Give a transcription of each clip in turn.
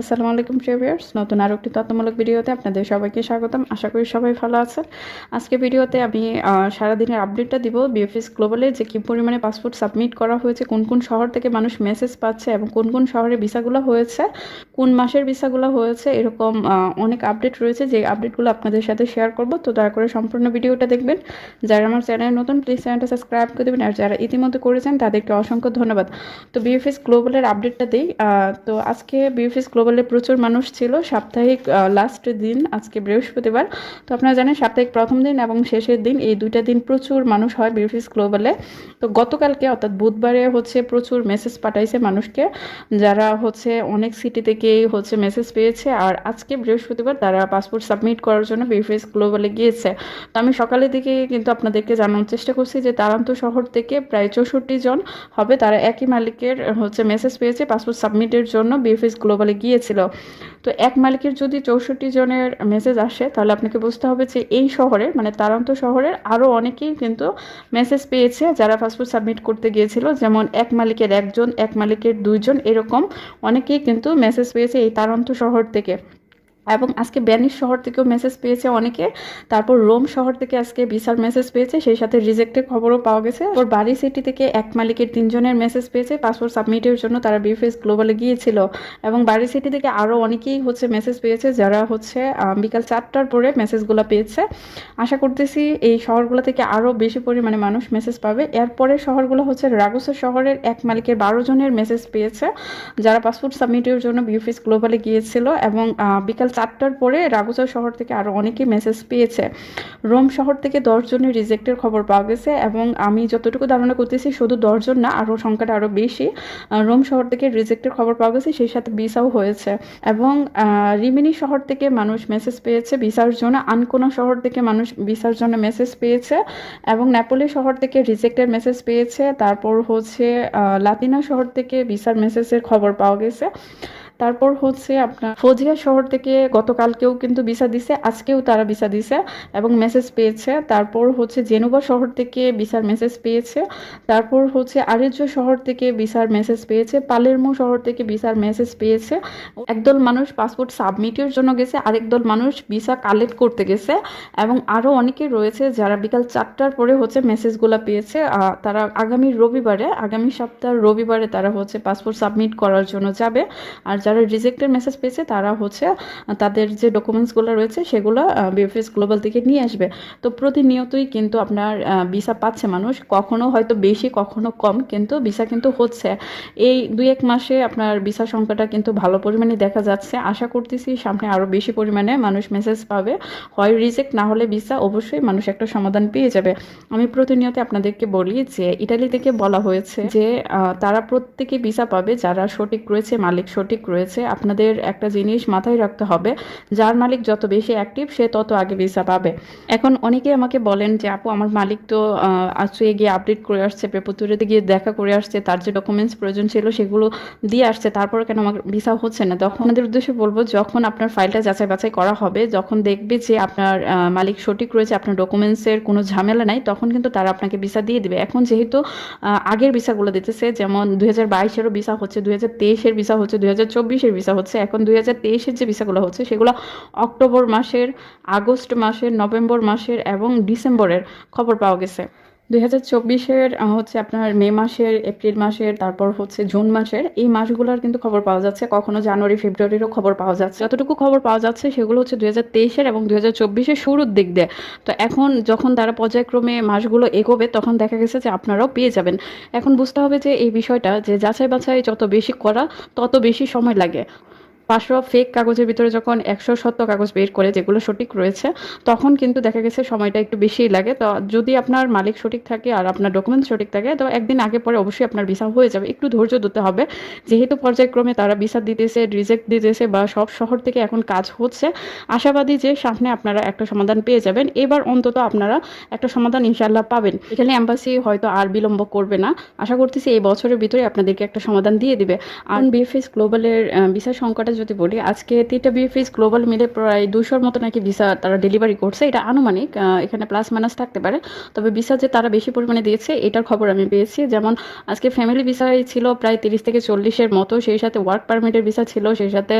আসসালামু আলাইকুম প্রিভিয়ার্স নতুন আরও একটি তথ্যমূলক ভিডিওতে আপনাদের সবাইকে স্বাগতম। আশা করি সবাই ভালো আছেন। আজকে ভিডিওতে আমি সারাদিনের আপডেটটা দিব বিএফএস গ্লোবালে যে কী পরিমাণে পাসপোর্ট সাবমিট করা হয়েছে, কোন কোন শহর থেকে মানুষ মেসেজ পাচ্ছে এবং কোন কোন শহরে ভিসাগুলো হয়েছে, কোন মাসের ভিসাগুলো হয়েছে, এরকম অনেক আপডেট রয়েছে। যে আপডেটগুলো আপনাদের সাথে শেয়ার করব, তো দয়া করে সম্পূর্ণ ভিডিওটা দেখবেন। যারা আমার চ্যানেল নতুন, প্লিজ চ্যানেলটা সাবস্ক্রাইব করে দেবেন। আর যারা ইতিমধ্যে করেছেন, তাদেরকে অসংখ্য ধন্যবাদ। তো বিএফএস গ্লোবালের আপডেটটা দিই তো আজকে বিএফএস গ্লোবালে প্রচুর মানুষ ছিল। সাপ্তাহিক লাস্ট দিন, আজকে বৃহস্পতিবার। তো আপনারা জানেন, সাপ্তাহিক প্রথম দিন এবং শেষের দিন এই দুইটা দিন প্রচুর মানুষ হয় বিএফএস গ্লোবালে। তো গতকালকে, অর্থাৎ বুধবারে হচ্ছে প্রচুর মেসেজ পাঠাইছে মানুষকে, যারা হচ্ছে অনেক সিটি থেকে হচ্ছে মেসেজ পেয়েছে। আর আজকে বৃহস্পতিবার তারা পাসপোর্ট সাবমিট করার জন্য বিএফএস গ্লোবালে গিয়েছে। তো আমি সকালের দিকে কিন্তু আপনাদেরকে জানানোর চেষ্টা করছি যে তারান্ত শহর থেকে প্রায় চৌষট্টি জন হবে। তারা একই মালিকের হচ্ছে মেসেজ পেয়েছে পাসপোর্ট সাবমিটের জন্য বিএফএস গ্লোবালে গিয়েছিল তো এক মালিকের যদি চৌষট্টি জনের মেসেজ আসে, তাহলে আপনাকে বুঝতে হবে যে এই শহরে মানে তারান্ত শহরের আরও অনেকেই কিন্তু মেসেজ পেয়েছে যারা পাসপোর্ট সাবমিট করতে গিয়েছিল। যেমন এক মালিকের একজন, এক মালিকের দুইজন, এরকম অনেকেই কিন্তু মেসেজ পেয়েছে এই তারান্ত শহর থেকে। এবং আজকে ব্যানিশ শহর থেকেও মেসেজ পেয়েছে অনেকে। তারপর রোম শহর থেকে আজকে বিশাল মেসেজ পেয়েছে, সেই সাথে রিজেক্টের খবরও পাওয়া গেছে। ওর বাড়ি সিটি থেকে এক মালিকের তিনজনের মেসেজ পেয়েছে পাসপোর্ট সাবমিটের জন্য তারা বিফেস গ্লোবালে গিয়েছিল। এবং বাড়ি সিটি থেকে আরও অনেকেই হচ্ছে মেসেজ পেয়েছে, যারা হচ্ছে বিকাল চারটার পরে মেসেজগুলো পেয়েছে। আশা করতেছি এই শহরগুলো থেকে আরও বেশি পরিমাণে মানুষ মেসেজ পাবে। এরপরে শহরগুলো হচ্ছে রাগুসা শহরের এক মালিকের বারো জনের মেসেজ পেয়েছে, যারা পাসপোর্ট সাবমিটের জন্য বিউফিস গ্লোবালে গিয়েছিল। এবং বিকাল চারটার পরে রাগুসা শহর থেকে আরও অনেকেই মেসেজ পেয়েছে। রোম শহর থেকে দশজনের রিজেক্টের খবর পাওয়া গেছে এবং আমি যতটুকু ধারণা করতেছি শুধু দশজন না আরও সংখ্যাটা আরও বেশি। রোম শহর থেকে রিজেক্টের খবর পাওয়া গেছে, সেই সাথে ভিসাও হয়েছে। এবং রিমিনি শহর থেকে মানুষ মেসেজ পেয়েছে, ভিসার জন্য। আনকোনা শহর থেকে মানুষ ভিসার জন্য মেসেজ পেয়েছে এবং নেপোলি শহর থেকে রিজেক্টের মেসেজ পেয়েছে। তারপর হচ্ছে লাতিনা শহর থেকে ভিসার মেসেজের খবর পাওয়া গেছে। তারপর হচ্ছে আপনার ফজিয়া শহর থেকে গতকালকেও কিন্তু ভিসা দিছে, আজকেও তারা ভিসা দিছে এবং মেসেজ পেয়েছে। তারপর হচ্ছে জেনুবা শহর থেকে ভিসার মেসেজ পেয়েছে। তারপর হচ্ছে আরেজ্য শহর থেকে ভিসার মেসেজ পেয়েছে। পালেরমো শহর থেকে ভিসার মেসেজ পেয়েছে। একদল মানুষ পাসপোর্ট সাবমিটের জন্য গেছে, আরেক দল মানুষ ভিসা কালেক্ট করতে গেছে এবং আরও অনেকে রয়েছে যারা বিকাল চারটার পরে হচ্ছে মেসেজগুলো পেয়েছে। তারা আগামী রবিবারে, আগামী সপ্তাহ রবিবারে তারা হচ্ছে পাসপোর্ট সাবমিট করার জন্য যাবে। আর যারা রিজেক্টের মেসেজ পেয়েছে, তারা হচ্ছে, তাদের যে ডকুমেন্টসগুলো রয়েছে, সেগুলো বিএফএস গ্লোবাল থেকে নিয়ে আসবে। তো প্রতিনিয়তই কিন্তু আপনার ভিসা পাচ্ছে মানুষ। কখনো হয়তো বেশি, কখনো কম, কিন্তু ভিসা কিন্তু হচ্ছে। এই দুই এক মাসে আপনার ভিসা সংখ্যাটা কিন্তু ভালো পরিমাণে দেখা যাচ্ছে। আশা করতেছি সামনে আরও বেশি পরিমাণে মানুষ মেসেজ পাবে। হয় রিজেক্ট না হলে ভিসা অবশ্যই মানুষ একটা সমাধান পেয়ে যাবে। আমি প্রতিনিয়ত আপনাদেরকে বলি যে ইটালি থেকে বলা হয়েছে যে তারা প্রত্যেকে ভিসা পাবে, যারা সঠিক রয়েছে, মালিক সঠিক রয়েছে আপনাদের একটা জিনিস মাথায় রাখতে হবে, যার মালিক যত বেশি অ্যাক্টিভ সে তত আগে ভিসা পাবে। এখন অনেকে আমাকে বলেন যে, আপু, আমার মালিক তো আশ্রয়ে গিয়ে আপডেট করে আসছে পেপতুরেতে গিয়ে দেখা করে আসছে, তার যে ডকুমেন্টস প্রয়োজন ছিল সেগুলো দিয়ে আসছে, তারপর কেন আমার ভিসা হচ্ছে না? তখন আমাদের উদ্দেশ্যে বলব, যখন আপনার ফাইলটা যাচাই বাছাই করা হবে, যখন দেখবে যে আপনার মালিক সঠিক রয়েছে, আপনার ডকুমেন্টসের কোনো ঝামেলা নাই, তখন কিন্তু তারা আপনাকে ভিসা দিয়ে দেবে। এখন যেহেতু আগের ভিসাগুলো দিতেছে, যেমন দুই হাজার বাইশেরও ভিসা হচ্ছে, দুই হাজার তেইশের ভিসা হচ্ছে, দুই হাজার চব্বিশের ভিসা হচ্ছে। এখন দুই হাজার তেইশের যে ভিসাগুলো হচ্ছে, সেগুলো অক্টোবর মাসের, আগস্ট মাসের, নভেম্বর মাসের এবং ডিসেম্বরের খবর পাওয়া গেছে। দুই হাজার চব্বিশের হচ্ছে আপনার মে মাসের, এপ্রিল মাসের, তারপর হচ্ছে জুন মাসের, এই মাসগুলোর কিন্তু খবর পাওয়া যাচ্ছে। কখনো জানুয়ারি, ফেব্রুয়ারিরও খবর পাওয়া যাচ্ছে। যতটুকু খবর পাওয়া যাচ্ছে, সেগুলো হচ্ছে দুই হাজার তেইশের এবং দুই হাজার চব্বিশের শুরুর দিক দিয়ে। তো এখন যখন তারা পর্যায়ক্রমে মাসগুলো এগোবে, তখন দেখা গেছে যে আপনারাও পেয়ে যাবেন। এখন বুঝতে হবে যে এই বিষয়টা, যে যাচাই বাছাই যত বেশি করা, তত বেশি সময় লাগে। পাঁচশো ফেক কাগজের ভিতরে যখন একশো সত্য কাগজ বের করে যেগুলো সঠিক রয়েছে, তখন কিন্তু দেখা গেছে সময়টা একটু বেশিই লাগে। তো যদি আপনার মালিক সঠিক থাকে আর আপনার ডকুমেন্টস সঠিক থাকে, তো একদিন আগে পরে অবশ্যই আপনার ভিসা হয়ে যাবে। একটু ধৈর্য ধরতে হবে। যেহেতু পর্যায়ক্রমে তারা ভিসা দিতেছে রিজেক্ট দিতেছে বা সব শহর থেকে এখন কাজ হচ্ছে, আশাবাদী যে সামনে আপনারা একটা সমাধান পেয়ে যাবেন। এবার অন্তত আপনারা একটা সমাধান ইনশাল্লাহ পাবেন। এখানে অ্যাম্বাসি হয়তো আর বিলম্ব করবে না। আশা করতেছি এই বছরের ভিতরে আপনাদেরকে একটা সমাধান দিয়ে দিবে। আর বিএফএস গ্লোবালের ভিসা সংখ্যাটা যদি বলি, আজকে তিনটা বিএফএস গ্লোবাল মিলে প্রায় দুশোর মতো নাকি ভিসা তারা ডেলিভারি করছে। এটা আনুমানিক এখানে প্লাস মাইনাস থাকতে পারে। তবে ভিসা যে তারা বেশি পরিমাণে দিয়েছে, এটার খবর আমি পেয়েছি। যেমন আজকে ফ্যামিলি ভিসাই ছিল প্রায় তিরিশ থেকে চল্লিশের মতো, সেই সাথে ওয়ার্ক পারমিটের ভিসা ছিল, সেই সাথে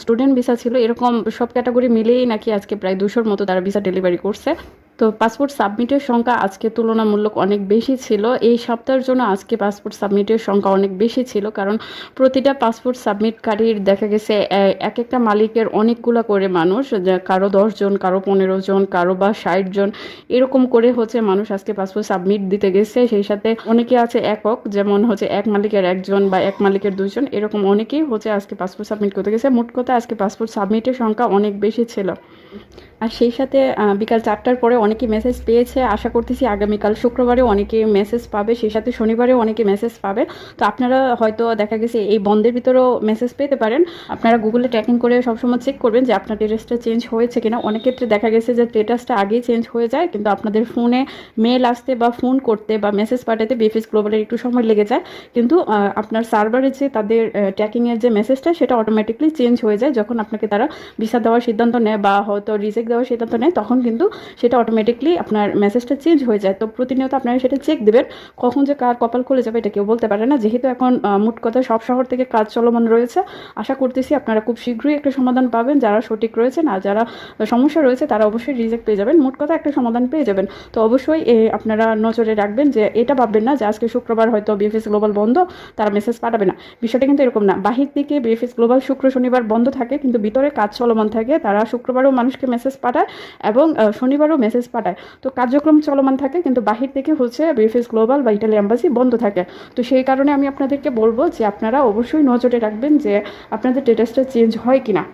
স্টুডেন্ট ভিসা ছিল। এরকম সব ক্যাটাগরি মিলেই নাকি আজকে প্রায় দুশোর মতো তারা ভিসা ডেলিভারি করছে। তো পাসপোর্ট সাবমিটের সংখ্যা আজকে তুলনামূলক অনেক বেশি ছিল। এই সপ্তাহের জন্য আজকে পাসপোর্ট সাবমিটের সংখ্যা অনেক বেশি ছিল কারণ প্রতিটা পাসপোর্ট সাবমিটকারীর দেখা গেছে এক একটা মালিকের অনেকগুলো করে মানুষ কারও দশ জন, কারও পনেরো জন, কারও বা ষাট জন, এরকম করে হচ্ছে মানুষ আজকে পাসপোর্ট সাবমিট দিতে গেছে। সেই সাথে অনেকে আছে একক, যেমন হচ্ছে এক মালিকের একজন বা এক মালিকের দুজন এরকম অনেকেই হচ্ছে আজকে পাসপোর্ট সাবমিট করতে গেছে। মোট কথা আজকে পাসপোর্ট সাবমিটের সংখ্যা অনেক বেশি ছিল। আর সেই সাথে বিকাল চারটার পরে অনেকে মেসেজ পেয়েছে, আশা করতেছি আগামীকাল শুক্রবারে অনেকে মেসেজ পাবে, সেই সাথে শনিবারেও অনেকে মেসেজ পাবে। তো আপনারা হয়তো দেখা গেছে এই বন্ধের ভিতরেও মেসেজ পেতে পারেন। আপনারা গুগলে ট্র্যাকিং করে সবসময় চেক করবেন যে আপনার স্টেটাসটা চেঞ্জ হয়েছে কিনা। অনেক ক্ষেত্রে দেখা গেছে যে স্টেটাসটা আগেই চেঞ্জ হয়ে যায়, কিন্তু আপনাদের ফোনে মেল আসতে বা ফোন করতে বা মেসেজ পাঠাতে বিএফএস গ্লোবালের একটু সময় লেগে যায়। কিন্তু আপনার সার্ভারে যে তাদের ট্র্যাকিংয়ের যে মেসেজটা সেটা অটোমেটিকলি চেঞ্জ হয়ে যায়। যখন আপনাকে তারা ভিসা দেওয়ার সিদ্ধান্ত নেয় বা হয়তো রিজেক্ট দেওয়ার সিদ্ধান্ত নেয়, তখন কিন্তু সেটা অটোমেটিকলি আপনার মেসেজটা চেঞ্জ হয়ে যায়। তো প্রতিনিয়ত আপনারা সেটা চেক দেবেন, কখন যে কার কপাল খুলে যাবে এটা কেউ বলতে পারে না। যেহেতু এখন মোট কথা সব শহর থেকে কাজ চলমান রয়েছে, আশা করতেছি আপনারা খুব শীঘ্রই একটা সমাধান পাবেন। যারা সঠিক রয়েছেন আর যারা সমস্যা রয়েছে তারা অবশ্যই রিজেক্ট পেয়ে যাবেন। মোট কথা একটা সমাধান পেয়ে যাবেন। তো অবশ্যই আপনারা নজরে রাখবেন যে এটা ভাববেন না যে আজকে শুক্রবার হয়তো বিএফএস গ্লোবাল বন্ধ, তারা মেসেজ পাঠাবে না। বিষয়টা কিন্তু এরকম না। বাহির থেকে বিএফএস গ্লোবাল শুক্র, শনিবার বন্ধ থাকে, কিন্তু ভিতরে কাজ চলমান থাকে। তারা শুক্রবারও মানুষকে মেসেজ পাঠায় এবং শনিবারও মেসেজ পাঠায়। তো কার্যক্রম চলমান থাকে, কিন্তু বাহির থেকে হচ্ছে বিএফএস গ্লোবাল বা ইটালি অ্যাম্বাসি বন্ধ থাকে। তো সেই কারণে আমি আপনাদেরকে বলব যে আপনারা অবশ্যই নজরে রাখবেন যে আপনাদের স্টেটাসটা চেঞ্জ হয় কিনা।